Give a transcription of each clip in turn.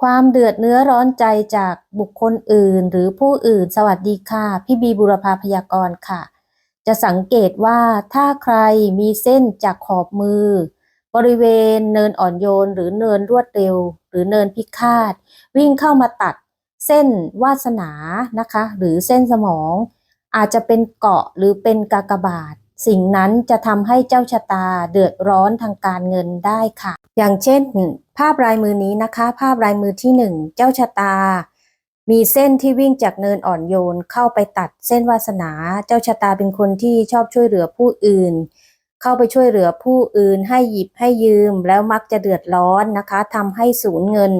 ความเดือดเนื้อร้อนใจจากบุคคลอื่น หรือผู้อื่น สวัสดีค่ะ พี่บีบุรพาพยากรณ์ค่ะ จะสังเกตว่าถ้าใครมีเส้นจากขอบมือ บริเวณเนินอ่อนโยน หรือเนินรวดเร็ว หรือเนินพิฆาต วิ่งเข้ามาตัดเส้นวาสนานะคะ หรือเส้นสมอง อาจจะเป็นเกาะหรือเป็นกากบาท สิ่งนั้นจะทำให้เจ้าชะตาเดือดร้อนทางการเงินได้ค่ะ อย่างเช่น ภาพลายมือนี้นะคะ ภาพลายมือที่หนึ่งเจ้าชะตา มีเส้นที่วิ่งจากเนินอ่อนโยนเข้าไปตัดเส้นวาสนา เจ้าชะตาเป็นคนที่ชอบช่วยเหลือผู้อื่น เข้าไปช่วยเหลือผู้อื่น ให้หยิบให้ยืม แล้วมักจะเดือดร้อนนะคะทำให้สูญเงิน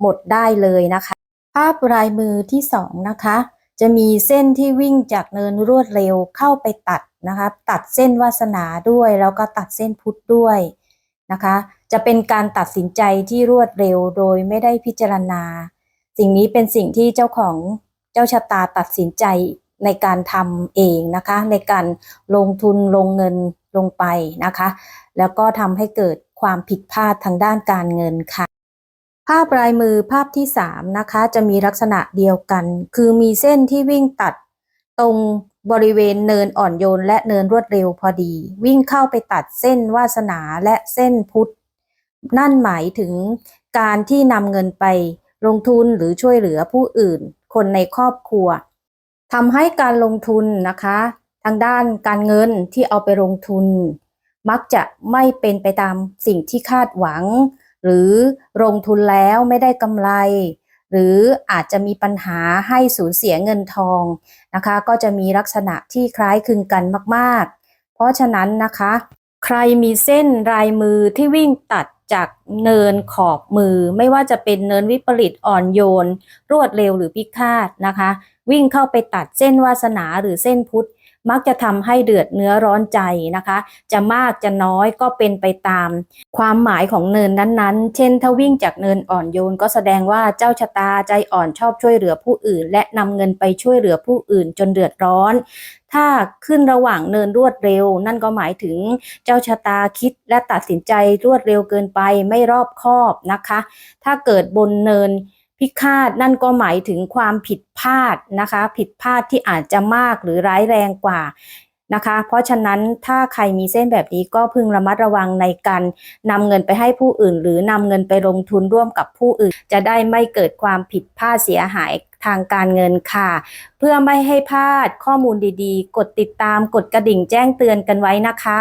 หมดได้เลยนะคะ ภาพลายมือที่สองนะคะ จะมีเส้นที่วิ่งจากเนินรวดเร็วเข้าไปตัดนะคะตัดเส้นวาสนาด้วย แล้วก็ตัดเส้นพุทธด้วยนะคะ จะเป็นการตัดสินใจที่รวดเร็วโดยไม่ได้พิจารณา สิ่งนี้เป็นสิ่งที่เจ้าของเจ้าชะตาตัดสินใจในการทำเองนะคะ ในการลงทุนลงเงินลงไปนะคะ แล้วก็ทำให้เกิดความผิดพลาดทางด้านการเงินค่ะ ภาพลายมือภาพที่สามนะคะ จะมีลักษณะเดียวกัน คือมีเส้นที่วิ่งตัดตรงบริเวณเนินอ่อนโยนและเนินรวดเร็วพอดี วิ่งเข้าไปตัดเส้นวาสนาและเส้นพุทธนั่นหมายถึงการที่นำเงินไปลงทุนหรือช่วยเหลือผู้อื่น คนในครอบครัวทำให้การลงทุนนะคะ ทางด้านการเงินที่เอาไปลงทุน มักจะไม่เป็นไปตามสิ่งที่คาดหวัง หรือลงทุนแล้วไม่ได้กำไร หรืออาจจะมีปัญหาให้สูญเสียเงินทองนะคะ ก็จะมีลักษณะที่คล้ายคลึงกันมากๆ เพราะฉะนั้นนะคะ ใครมีเส้นลายมือที่วิ่งตัดจากเนินขอบมือ ไม่ว่าจะเป็นเนินวิปริตอ่อนโยน รวดเร็วหรือพิฆาตนะคะ วิ่งเข้าไปตัดเส้นวาสนาหรือเส้นพุทธ มักจะทำให้เดือดเนื้อร้อนใจนะคะ จะมากจะน้อยก็เป็นไปตาม ความหมายของเนินนั้นๆ เช่น ถ้าวิ่งจากเนินอ่อนโยนก็แสดงว่าเจ้าชะตาใจอ่อนชอบช่วยเหลือผู้อื่น และนำเงินไปช่วยเหลือผู้อื่นจนเดือดร้อน ถ้าขึ้นระหว่างเนินรวดเร็ว นั่นก็หมายถึงเจ้าชะตาคิดและตัดสินใจรวดเร็วเกินไปไม่รอบคอบนะคะ ถ้าเกิดบนเนิน พิฆาตนั่นก็หมายถึงความผิดพลาดนะคะ ผิดพลาดที่อาจจะมากหรือร้ายแรงกว่านะคะ เพราะฉะนั้นถ้าใครมีเส้นแบบนี้ก็พึงระมัดระวังในการนำเงินไปให้ผู้อื่น หรือนำเงินไปลงทุนร่วมกับผู้อื่น จะได้ไม่เกิดความผิดพลาดเสียหายทางการเงินค่ะ เพื่อไม่ให้พลาดข้อมูลดีๆ กดติดตามกดกระดิ่งแจ้งเตือนกันไว้นะคะ